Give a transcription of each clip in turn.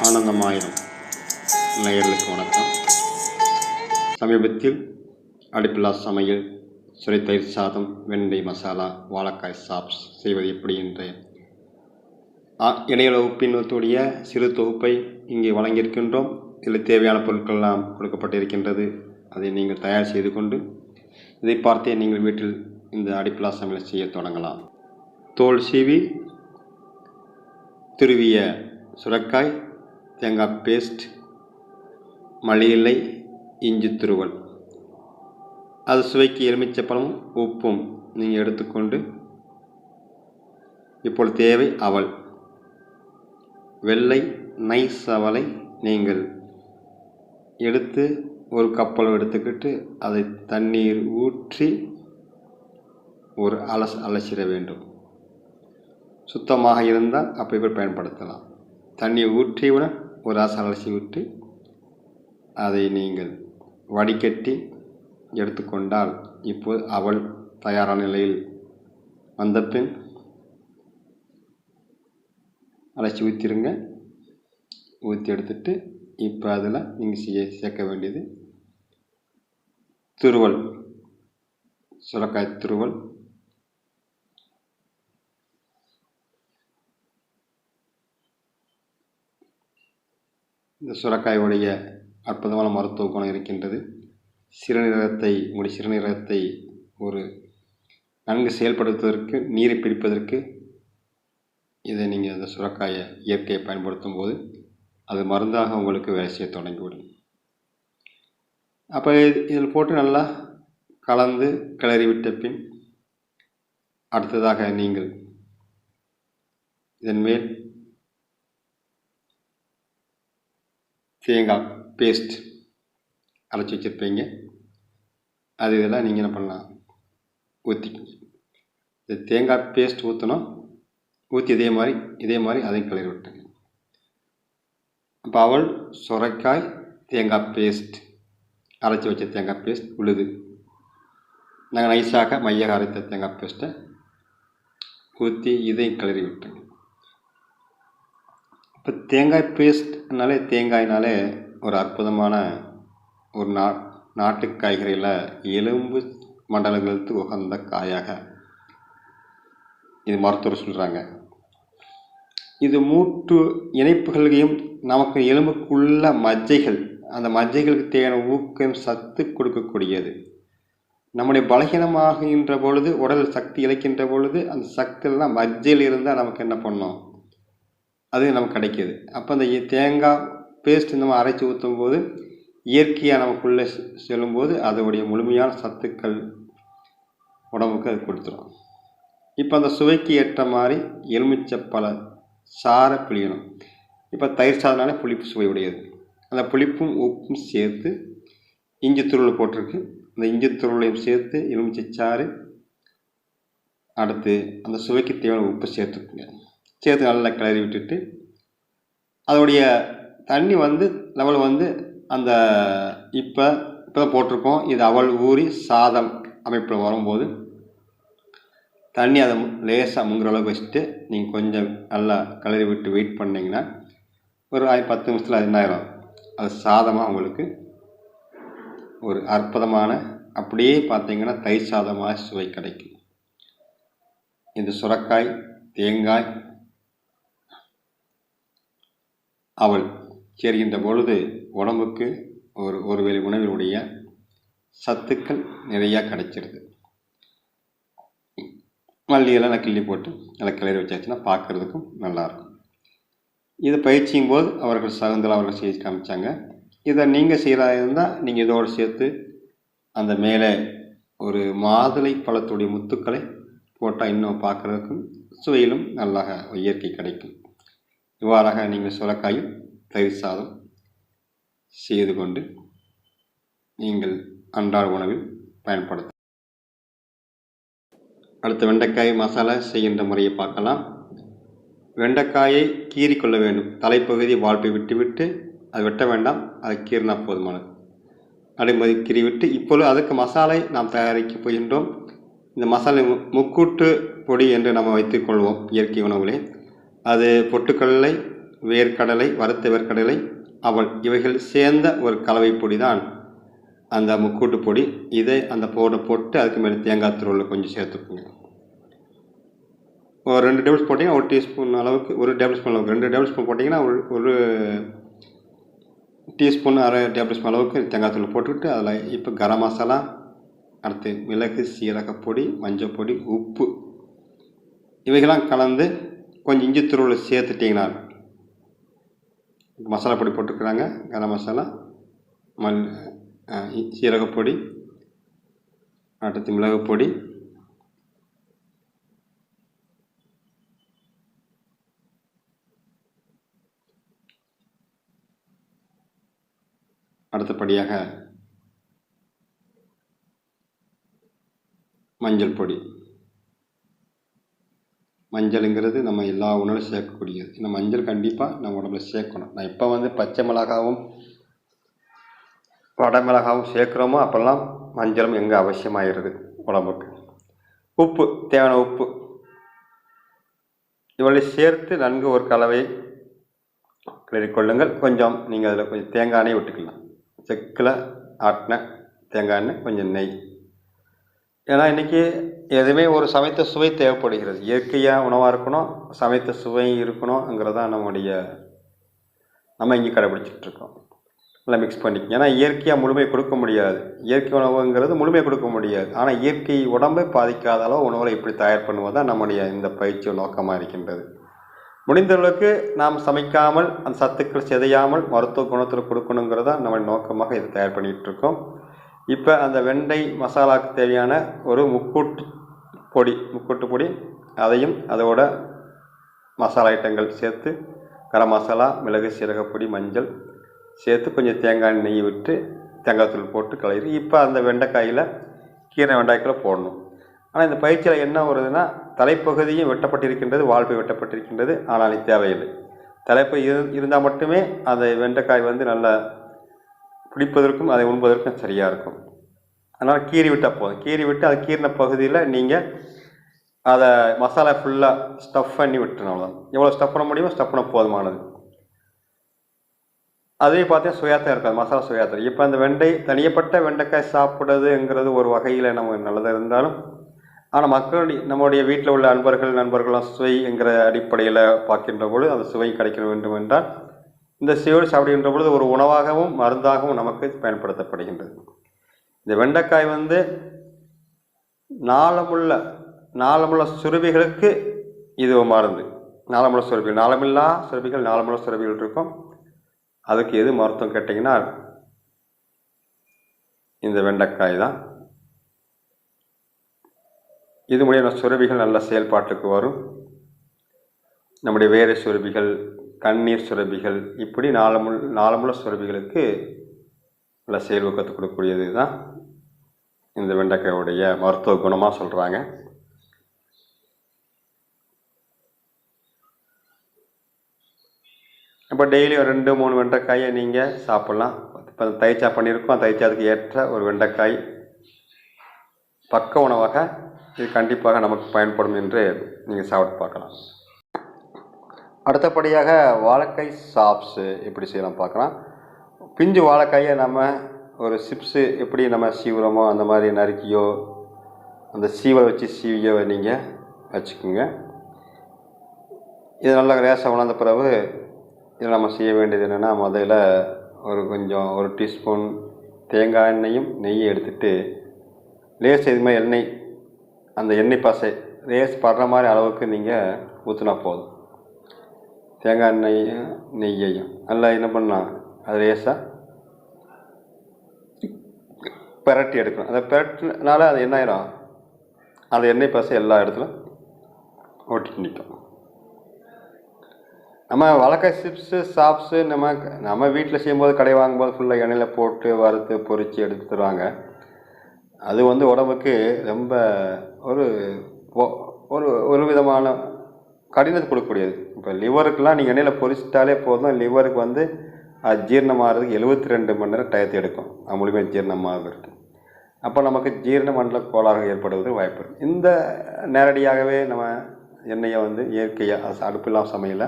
ஆனந்தமாயிரும். நேயர்களுக்கு வணக்கம். சமீபத்தில் அடுப்பில்லா சமையல் சுரைத்தயிர் சாதம் வெண்டை மசாலா வாழைக்காய் சாப்ஸ் செய்வது எப்படி என்ற. ஆ, இணைய வகுப்பினுடைய சிறு தொகுப்பை இங்கே வழங்கியிருக்கின்றோம். இதில் தேவையான பொருட்கள்லாம் கொடுக்கப்பட்டிருக்கின்றது. அதை நீங்கள் தயார் செய்து கொண்டு இதை பார்த்தே நீங்கள் வீட்டில் இந்த அடிப்பிலா சமையல் செய்ய தொடங்கலாம். தோல் சீவி துருவிய சுரக்காய் தேங்காய் பேஸ்ட் மல்லி இஞ்சி துருவல். அது சுவைக்கு எலுமிச்சப்பழமும் உப்பும் நீங்கள் எடுத்துக்கொண்டு இப்பொழுது தேவை அவல். வெள்ளை நைஸ் அவலை நீங்கள் எடுத்து ஒரு கப்பல் எடுத்துக்கிட்டு அதை தண்ணீர் ஊற்றி ஒரு அலச அலசிட வேண்டும். சுத்தமாக இருந்தால் அப்படி பயன்படுத்தலாம். தண்ணி ஊற்றியவுடன் ஒரு ஆசை அலசி விட்டு அதை நீங்கள் வடிகட்டி எடுத்துக்கொண்டால் இப்போது அவள் தயாரான நிலையில் வந்த பின் அலசி ஊற்றிருங்க ஊற்றி எடுத்துட்டு இப்போ அதில் நீங்கள் செய்ய சேர்க்க வேண்டியது துருவல். சுரக்காய் துருவல். இந்த சுரக்காயுடைய அற்புதமான மருத்துவ குணம் இருக்கின்றது. சிறுநீரகத்தை உங்களுடைய சிறுநீரகத்தை ஒரு நன்கு செயல்படுத்துவதற்கு நீரை பிடிப்பதற்கு இதை நீங்கள் அந்த சுரக்காயை இயற்கையை பயன்படுத்தும் போது அது மருந்தாக உங்களுக்கு வேலை செய்ய தொடங்கிவிடும். அப்போ இதில் போட்டு நல்லா கலந்து கிளறி விட்ட பின் அடுத்ததாக நீங்கள் இதன் மேல் தேங்காய் பேஸ்ட் அரைச்சி வச்சுருப்பீங்க. அது இதெல்லாம் நீங்கள் என்ன பண்ணலாம்? ஊற்றிக்கிங்க இந்த தேங்காய் பேஸ்ட் ஊற்றணும் ஊற்றி இதே மாதிரி இதே மாதிரி அதையும் கிளறி விட்டுங்க அப்போ அவள் சுரைக்காய் தேங்காய் பேஸ்ட் அரைச்சி வச்ச தேங்காய் பேஸ்ட் உழுது. நாங்கள் நைஸாக மையாக அரைத்த தேங்காய் பேஸ்ட்டை ஊற்றி இதையும் கிளறி விட்டுங்க இப்போ தேங்காய் பேஸ்ட்னாலே தேங்காய்னாலே ஒரு அற்புதமான ஒரு நா நாட்டு காய்கறியில் எலும்பு மண்டலங்களுக்கு உகந்த காயாக இது மருத்துவர் சொல்கிறாங்க இது மூட்டு இணைப்புகளையும் நமக்கு எலும்புக்குள்ள மஜ்ஜைகள் அந்த மஜ்ஜைகளுக்கு தேவையான ஊக்கம் சத்து கொடுக்கக்கூடியது. நம்முடைய பலகீனமாகின்ற பொழுது உடல் சக்தி இழைக்கின்ற பொழுது அந்த சக்தியெல்லாம் மஜ்ஜையில் இருந்தால் நமக்கு என்ன பண்ணோம்? அது நமக்கு கிடைக்கிது. அப்போ அந்த தேங்காய் பேஸ்ட் இந்த மாதிரி அரைச்சி ஊற்றும் போது இயற்கையாக நமக்குள்ளே செ- செல்லும்போது அதோடைய முழுமையான சத்துக்கள் உடம்புக்கு அது கொடுத்துரும். இப்போ அந்த சுவைக்கு ஏற்ற மாதிரி எலுமிச்சப்பழ சாரை பிழியணும் இப்போ தயிர் சாதனாலே புளிப்பு சுவை உடையது. அந்த புளிப்பும் உப்பும் சேர்த்து இஞ்சி துருள் போட்டிருக்கு. அந்த இஞ்சி துருளையும் சேர்த்து எலுமிச்சை சாறு அடுத்து அந்த சுவைக்கு தேவையான உப்பு சேர்த்துக்குங்க. சேர்த்து நல்லா கிளறி விட்டுட்டு அதோடைய தண்ணி வந்து லெவல் வந்து அந்த இப்போ இப்போ தான் போட்டிருக்கோம். இது அவள் ஊறி சாதம் அமைப்பில் வரும்போது தண்ணி அதை லேசாக முங்குற அளவுக்கு வச்சுட்டு நீங்கள் கொஞ்சம் நல்லா கிளறி விட்டு வெயிட் பண்ணிங்கன்னா ஒரு ஐ- பத்து நிமிஷத்தில் அது என்ன ஆயிரும் அது சாதமாக உங்களுக்கு ஒரு அற்புதமான அப்படியே பார்த்தீங்கன்னா தயிர் சாதமாக சுவை கிடைக்கும். இந்த சுரக்காய் தேங்காய் அவள் சேர்கின்ற பொழுது உடம்புக்கு ஒரு ஒரு வேளை உணவினுடைய சத்துக்கள் நிறையா கிடைச்சிருது. மல்லியெல்லாம் நான் கிள்ளி போட்டு நல்லா கிளறி வச்சாச்சுன்னா பார்க்குறதுக்கும் நல்லாயிருக்கும். இது பயிற்சியும் போது அவர்கள் சகுந்தலா அவர்கள் செய்து காமிச்சாங்க. இதை நீங்கள் செய்கிறதா இருந்தால் நீங்கள் இதோடு சேர்த்து அந்த மேலே ஒரு மாதுளை பழத்துடைய முத்துக்களை போட்டால் இன்னும் பார்க்குறதுக்கும் சுவையிலும் நல்லா இயற்கை கிடைக்கும். இவ்வாறாக நீங்கள் சுரக்காயும் தயிர் சாதம் செய்து கொண்டு நீங்கள் அன்றாட உணவில் பயன்படுத்த அடுத்து வெண்டைக்காய் மசாலா செய்கின்ற முறையை பார்க்கலாம். வெண்டைக்காயை கீறி கொள்ள வேண்டும். தலைப்பகுதி வாழ்ப்பை விட்டுவிட்டு அது வெட்ட வேண்டாம். அது கீறினா போதுமானது. நடைமுறை கீறி விட்டு இப்பொழுது அதுக்கு மசாலை நாம் தயாரிக்க போகின்றோம். இந்த மசாலை மு- முக்கூட்டு பொடி என்று நம்ம வைத்துக்கொள்வோம் இயற்கை உணவுகளே அது பொட்டுக்கடலை வேர்க்கடலை வறுத்த வேர்க்கடலை அவள் இவைகள் சேர்ந்த ஒரு கலவை பொடி தான் அந்த முக்கூட்டு பொடி இதை அந்த பவுடரை போட்டு அதுக்கு மேலே தேங்காய் துருவில் கொஞ்சம் சேர்த்துக்குங்க. ஒரு ரெண்டு டேபிள் ஸ்பூன் போட்டிங்கன்னா ஒரு டீஸ்பூன் அளவுக்கு ஒரு டேபிள் ஸ்பூன் அளவுக்கு ரெண்டு டேபிள் ஸ்பூன் போட்டிங்கன்னா ஒரு ஒரு டீஸ்பூன் அரை டேபிள் ஸ்பூன் அளவுக்கு தேங்காய் தூள் போட்டுக்கிட்டு அதில் இப்போ கரம் மசாலா அடுத்து மிளகு சீரகப்பொடி மஞ்சள் பொடி உப்பு. இவைகளாம் கலந்து கொஞ்சம் இஞ்சி துருவல் சேர்த்துட்டிங்கன்னா மசாலா பொடி போட்டுக்கிறாங்க கரம் மசாலா மல் சீரகப்பொடி அடுத்து மிளகு பொடி அடுத்தபடியாக மஞ்சள் பொடி. மஞ்சளுங்கிறது நம்ம எல்லா உணவும் சேர்க்கக்கூடியது. இந்த மஞ்சள் கண்டிப்பாக நம்ம உடம்புல சேர்க்கணும். நான் இப்போ வந்து பச்சை மிளகாவும் வடை மிளகாவும் சேர்க்குறோமோ அப்போல்லாம் மஞ்சளும் எங்கே அவசியமாகிறது உடம்புக்கு. உப்பு தேவையான உப்பு. இவளை சேர்த்து நன்கு ஒரு கலவை கிளறிக்கொள்ளுங்கள் கொஞ்சம் நீங்கள் அதில் கொஞ்சம் தேங்காய் எண்ணெய் விட்டுக்கலாம். செக்கில் ஆட்டின தேங்காய் எண்ணெய் கொஞ்சம் நெய். ஏன்னா இன்றைக்கி எதுவுமே ஒரு சமைத்த சுவை தேவைப்படுகிறது. இயற்கையாக உணவாக இருக்கணும் சமைத்த சுவை இருக்கணுங்கிறது தான் நம்முடைய நம்ம இங்கே கடைபிடிச்சிட்ருக்கோம் நல்லா மிக்ஸ் பண்ணி ஏன்னா இயற்கையாக முழுமை கொடுக்க முடியாது. இயற்கை உணவுங்கிறது முழுமை கொடுக்க முடியாது. ஆனால் இயற்கை உடம்பை பாதிக்காத அளவு உணவுகளை இப்படி தயார் பண்ணுவது தான் நம்முடைய இந்த பயிற்சி நோக்கமாக இருக்கின்றது. முடிந்த அளவுக்கு நாம் சமைக்காமல் அந்த சத்துக்கள் சிதையாமல் மருத்துவ குணத்தில் கொடுக்கணுங்கிறதா நம்ம நோக்கமாக இதை தயார் பண்ணிகிட்ருக்கோம் இப்போ அந்த வெண்டை மசாலாவுக்கு தேவையான ஒரு முக்கூட்டு பொடி முக்கூட்டு பொடி அதையும் அதோட மசாலா ஐட்டங்கள் சேர்த்து கரம் மசாலா மிளகு சீரகப்பொடி மஞ்சள் சேர்த்து கொஞ்சம் தேங்காய் நெய் விட்டு தேங்காய் தூள் போட்டு கலரி இப்போ அந்த வெண்டைக்காயில் கீரை வெண்டைக்காயில் போடணும். ஆனால் இந்த பயிற்சியில் என்ன வருதுன்னா தலைப்பகுதியும் வெட்டப்பட்டிருக்கின்றது வாழ்ப்பு வெட்டப்பட்டிருக்கின்றது ஆனால் இது தேவையில்லை. தலைப்பு இரு இருந்தால் மட்டுமே அந்த வெண்டைக்காய் வந்து நல்லா பிடிப்பதற்கும் அதை உண்பதற்கும் சரியாக இருக்கும். அதனால் கீறி விட்டால் போதும். கீறி விட்டு அது கீறின பகுதியில் நீங்கள் அதை மசாலா ஃபுல்லாக ஸ்டஃப் பண்ணி விட்டுணும் அவ்வளோதான் எவ்வளோ ஸ்டஃப் பண்ண முடியுமோ ஸ்டஃப் பண்ண போதுமானது. அதே பார்த்தீங்கன்னா சுயாத்தம் இருக்காது. மசாலா சுயாத்தம் இப்போ அந்த வெண்டை தனியப்பட்ட வெண்டைக்காய் சாப்பிட்றதுங்கிறது ஒரு வகையில் நம்ம நல்லதாக இருந்தாலும் ஆனால் மக்களுடைய நம்முடைய வீட்டில் உள்ள அன்பர்கள் நண்பர்களும் சுவை என்கிற அடிப்படையில் பார்க்கின்ற பொழுது அந்த சுவை கிடைக்க வேண்டும் என்றால் இந்த சுவையோடு சாப்பிடுகின்ற பொழுது ஒரு உணவாகவும் மருந்தாகவும் நமக்கு பயன்படுத்தப்படுகின்றது. இந்த வெண்டைக்காய் வந்து நாளமுள்ள நாளமுள்ள சுரபிகளுக்கு இது மருந்து. நாளமுள்ள சுரபிகள் நாளமில்லா சுரபிகள் நாளமுள்ள சுரபிகள் இருக்கும். அதுக்கு எது மருத்துவம் கேட்டிங்கன்னா இந்த வெண்டைக்காய் தான். இது மூலியம் சுரபிகள் நல்ல செயல்பாட்டுக்கு வரும். நம்முடைய வேறு சுரபிகள் கண்ணீர் சுரபிகள் இப்படி நாளமுள் நாளமுள்ள சுரபிகளுக்கு நல்ல செயல்பக்கத்து கொடுக்கக்கூடியது தான். இந்த வெண்டைக்காயுடைய மருத்துவ குணமாக சொல்கிறாங்க இப்போ டெய்லி ஒரு ரெண்டு மூணு வெண்டைக்காயை நீங்கள் சாப்பிட்லாம். இப்போ தைச்சா பண்ணியிருக்கோம். தைச்சா அதுக்கு ஏற்ற ஒரு வெண்டைக்காய் பக்க உணவாக இது கண்டிப்பாக நமக்கு பயன்படும் என்று நீங்கள் சாப்பிட்டு பார்க்கலாம். அடுத்தபடியாக வாழைக்காய் சாப்ஸு எப்படி செய்யலாம் பார்க்கலாம். பிஞ்சு வாழைக்காயை நம்ம ஒரு சிப்ஸு எப்படி நம்ம சீவுறோமோ அந்த மாதிரி நறுக்கியோ அந்த சீவலை வச்சு சீவியோ நீங்கள் வச்சுக்கோங்க. இது நல்லா ரேசாக உணர்ந்த பிறகு இதில் நம்ம செய்ய வேண்டியது என்னென்னா முதல்ல ஒரு கொஞ்சம் ஒரு டீஸ்பூன் தேங்காய் எண்ணெயும் நெய்யும் எடுத்துகிட்டு லேஸ் இது மாதிரி எண்ணெய் அந்த எண்ணெய் பசை லேஸ் படுற மாதிரி அளவுக்கு நீங்கள் ஊற்றினா போதும். தேங்காய் எண்ணெயும் நெய்யையும். நல்லா என்ன பண்ணலாம்? அது லேசாக பிரட்டி எடுக்கணும். அந்த பெரட்டினால அது என்ன ஆயிரும்? அந்த எண்ணெய் பசை எல்லா இடத்துலையும் ஓட்டிட்டு நிற்கும் நம்ம வழக்க சிப்ஸு சாப்ஸு நம்ம நம்ம வீட்டில் செய்யும்போது கடை வாங்கும்போது ஃபுல்லாக எண்ணெயில் போட்டு வறுத்து பொரித்து எடுத்து தருவாங்க. அது வந்து உடம்புக்கு ரொம்ப ஒரு ஒரு ஒரு விதமான கடினத்தை கொடுக்கக்கூடியது. இப்போ லிவருக்கெலாம் நீங்கள் எண்ணெயில் பொரிச்சிட்டாலே போதும். லிவருக்கு வந்து அது ஜீரணமாகிறதுக்கு எழுபத்தி ரெண்டு மணி நேரம் டயத்தை எடுக்கும். அது முழுமையாக ஜீரணமாகிறதுக்கு. அப்போ நமக்கு ஜீரண மண்டல கோளாறு ஏற்படுவது வாய்ப்பு இருக்குது இந்த நேரடியாகவே நம்ம எண்ணெயை வந்து இயற்கையாக அடுப்பில்லாம் சமையல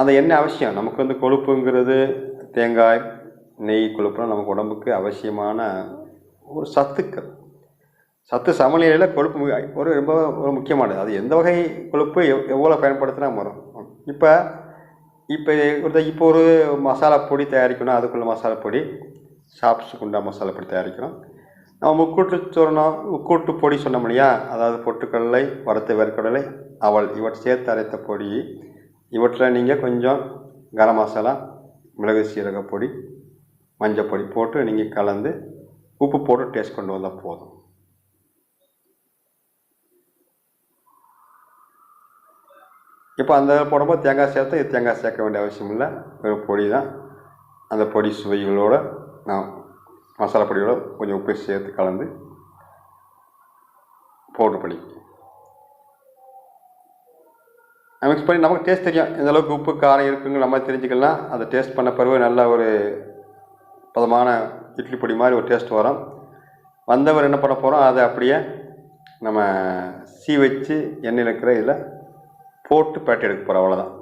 அந்த எண்ணெய் அவசியம். நமக்கு வந்து கொழுப்புங்கிறது தேங்காய் நெய் கொழுப்புலாம் நமக்கு உடம்புக்கு அவசியமான ஒரு சத்துக்கள். சத்து சமநிலையில் கொழுப்பு ஒரு ரொம்ப ஒரு முக்கியமானது. அது எந்த வகை கொழுப்பு எவ் எவ்வளோ பயன்படுத்தினா வரும் இப்போ இப்போ ஒரு இப்போ ஒரு மசாலா பொடி தயாரிக்கணும் அதுக்குள்ள மசாலா பொடி. சாப்ஸுக்கு குண்டா மசாலா பொடி தயாரிக்கிறோம். நம்ம முக்கூட்டு சொன்னோம் முக்கூட்டு பொடி சொன்னோம் இல்லையா? அதாவது பொட்டுக்கடலை வறுத்த வேர்க்கடலை அவள் இவற்றை சேர்த்து அரைத்த பொடி. இவற்றில் நீங்கள் கொஞ்சம் கரம் மசாலா மிளகு சீரக பொடி மஞ்சள் பொடி போட்டு நீங்கள் கலந்து உப்பு போட்டு டேஸ்ட் கொண்டு வந்தால் போதும். இப்போ அந்த போடும்போது தேங்காய் சேர்த்து இது தேங்காய் சேர்க்க வேண்டிய அவசியம் இல்லை. வெறும் பொடி தான். அந்த பொடி சுவைகளோட நான் மசாலா பொடியோட கொஞ்சம் உப்பு சேர்த்து கலந்து பவுட்ரு பண்ணி. மிக்ஸ் பண்ணி நமக்கு டேஸ்ட் தெரியும். எந்த அளவுக்கு உப்பு காரம் இருக்குங்கிற நம்ம தெரிஞ்சுக்கலாம். அதை டேஸ்ட் பண்ண பிறகு நல்ல ஒரு பதமான இட்லி பொடி மாதிரி ஒரு டேஸ்ட் வரும். வந்தவர் என்ன பண்ண போகிறோம் அதை அப்படியே நம்ம சீ வச்சு எண்ணெயில் இருக்கிற இதில் போட்டு பேட்டை எடுக்க போகிறோம் அவ்வளோதான்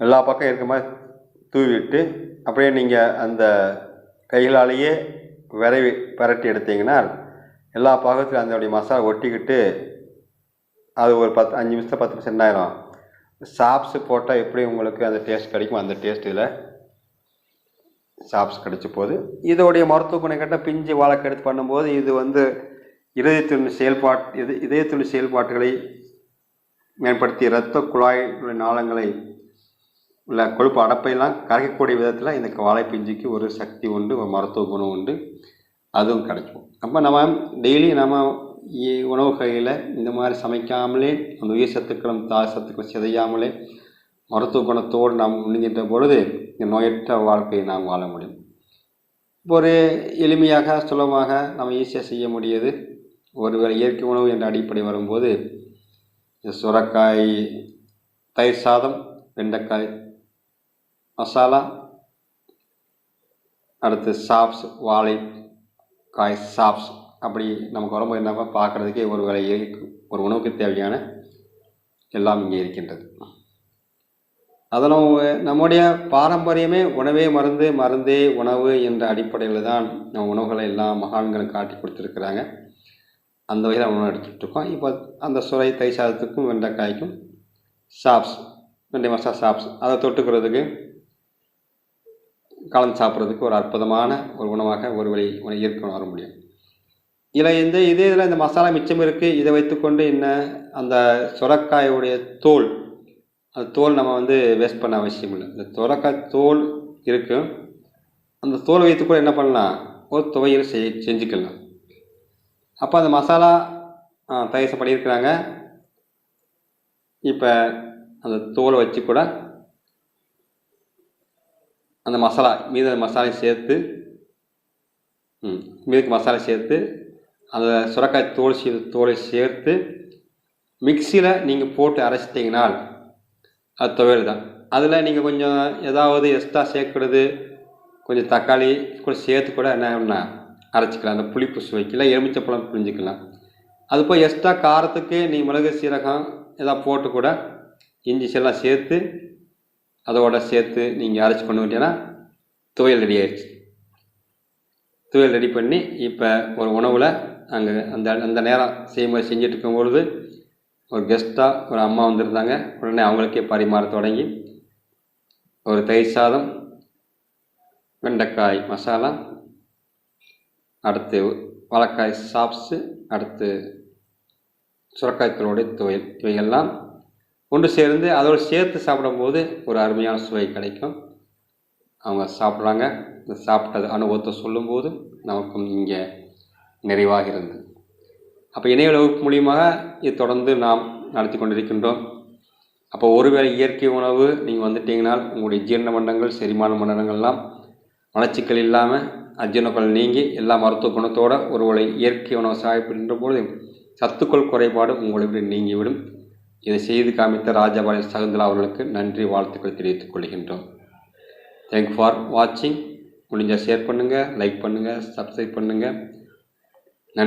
எல்லா பக்கம் இருக்க மாதிரி தூவிட்டு அப்படியே நீங்கள் அந்த கைகளாலேயே விரைவி பரட்டி எடுத்தீங்கன்னா எல்லா பாகத்திலும் அதனுடைய மசாலா ஒட்டிக்கிட்டு அது ஒரு பத்து அஞ்சு நிமிஷம் பத்து நிமிஷம் என்ன ஆயிரும் சாப்ஸ் போட்டால் எப்படி உங்களுக்கு அந்த டேஸ்ட் கிடைக்கும் அந்த டேஸ்ட் இதில் சாப்ஸ் கிடைச்ச போது இதோடைய மருத்துவ குணம் கேட்டால் பிஞ்சு வாழைக்கு எடுத்து பண்ணும்போது இது வந்து இதயத்தின் செயல்பாட்டு இது இதயத்தின் செயல்பாட்டுகளை மேம்படுத்தி இரத்த குழாய் நாளங்களை உள்ள கொழுப்பு அடப்பையெல்லாம் கரைக்கக்கூடிய விதத்தில் இந்த வாழைப்பிஞ்சுக்கு ஒரு சக்தி உண்டு ஒரு மருத்துவ குணம் உண்டு. அதுவும் கிடைக்கும். அப்போ நம்ம டெய்லி நம்ம உணவு வகையில் இந்த மாதிரி சமைக்காமலே அந்த உயிர் சத்துக்களும் தாய் சத்துக்களும் சிதையாமலே மருத்துவ குணத்தோடு நாம் உண்ணுகின்ற பொழுது இந்த நோயற்ற வாழ்க்கையை நாம் வாழ முடியும். ஒரு எளிமையாக சுலபமாக நம்ம ஈஸியாக செய்ய முடியுது. ஒருவேளை இயற்கை உணவு என்ற அடிப்படை வரும்போது இந்த சுரக்காய் தயிர் சாதம் வெண்டைக்காய் மசாலா அடுத்து சாப்ஸ் வாழை காய் சாப்ஸ். அப்படி நமக்கு வரும்போது என்ன பார்க்குறதுக்கே ஒரு வேலை ஒரு உணவுக்கு தேவையான எல்லாம் இங்கே இருக்கின்றது. அதெல்லாம் நம்முடைய பாரம்பரியமே உணவே மருந்து மருந்தே உணவு என்ற அடிப்படையில் தான் நம்ம உணவுகளை எல்லாம் மகான்களும் காட்டி கொடுத்துருக்குறாங்க. அந்த வகையில் உணவு எடுத்துகிட்டு இருக்கோம். இப்போ அந்த சுரை தை சாதத்துக்கும் வெண்டைக்காய்க்கும் சாப்ஸ் வெண்டை மசாலா சாப்ஸ் அதை தொட்டுக்கிறதுக்கு கலந்து சாப்பிட்றதுக்கு ஒரு அற்புதமான ஒரு உணவாக ஒரு வழி உணவு இயற்கை வர முடியும். இதில் இந்த இதே இதில் இந்த மசாலா மிச்சம் இருக்குது இதை வைத்துக்கொண்டு என்ன அந்த சுரக்காயுடைய தோல் அந்த தோல் நம்ம வந்து வேஸ்ட் பண்ண அவசியம் இல்லை. இந்த சுரக்காய் தோல் இருக்கும் அந்த தோல் வைத்துக்கூட என்ன பண்ணலாம்? ஒரு துவையல் செய் செஞ்சுக்கலாம். அப்போ அந்த மசாலா தயாரிசம் பண்ணியிருக்கிறாங்க இப்போ அந்த தோலை வச்சு கூட அந்த மசாலா மீத மசாலை சேர்த்து மீதுக்கு மசாலா சேர்த்து அந்த சுரக்காய் தோல் சீ தோலை சேர்த்து மிக்சியில் நீங்கள் போட்டு அரைச்சிட்டிங்கனால் அது துவையல் தான் அதில் நீங்கள் கொஞ்சம் ஏதாவது எக்ஸ்ட்ரா சேர்க்கறது கொஞ்சம் தக்காளி கூட சேர்த்து கூட என்ன பண்ண அரைச்சிக்கலாம். அந்த புளிப்பு சுவைக்கெல்லாம் எலுமிச்சப்பழம் புரிஞ்சுக்கலாம் அது போய் எக்ஸ்ட்ரா காரத்துக்கு நீ மிளகு சீரகம் எதாவது போட்டு கூட இஞ்சி எல்லாம் சேர்த்து அதோட சேர்த்து நீங்கள் அரைச்சி கொண்டு வந்துட்டீங்கன்னா துவையல் ரெடி ஆயிடுச்சு. துவையல் ரெடி பண்ணி இப்போ ஒரு உணவில் அங்கே அந்த அந்த நேரம் செய்யும்போது செஞ்சுட்டு இருக்கும்பொழுது ஒரு கெஸ்ட்டாக ஒரு அம்மா வந்திருந்தாங்க. உடனே அவங்களுக்கே பரிமாற தொடங்கி ஒரு தயிர் சாதம் வெண்டைக்காய் மசாலா அடுத்து வாழைக்காய் சாப்ஸு அடுத்து சுரக்காய்த்தலோடைய துவையல் இவையெல்லாம் ஒன்று சேர்ந்து அதோடு சேர்த்து சாப்பிடும்போது ஒரு அருமையான சுவை கிடைக்கும். அவங்க சாப்பிட்றாங்க. இந்த சாப்பிட்டது அனுபவத்தை சொல்லும்போது நமக்கும் இங்கே நிறைவாக இருந்தது. அப்போ இணைய வகுப்பு மூலியமாக இது தொடர்ந்து நாம் நடத்தி கொண்டிருக்கின்றோம். அப்போ ஒருவேளை இயற்கை உணவு நீங்கள் வந்துட்டீங்கனால் உங்களுடைய ஜீரண மண்டங்கள் செரிமான மண்டலங்கள்லாம் மலச்சிக்கல் இல்லாமல் அஜீரணங்கள் நீங்கி எல்லா மருத்துவ குணத்தோடு ஒருவேளை இயற்கை உணவு சாப்பிடுகின்ற பொழுது சத்துக்கள் குறைபாடு உங்களை விட நீங்கிவிடும். இதை செய்து காமித்த ராஜபாளைய சகுந்தலா அவர்களுக்கு நன்றி வாழ்த்துக்கள் தெரிவித்துக் கொள்கின்றோம். தேங்க் ஃபார் வாட்சிங் முடிஞ்சால் ஷேர் பண்ணுங்கள் லைக் பண்ணுங்கள் சப்ஸ்கிரைப் பண்ணுங்கள்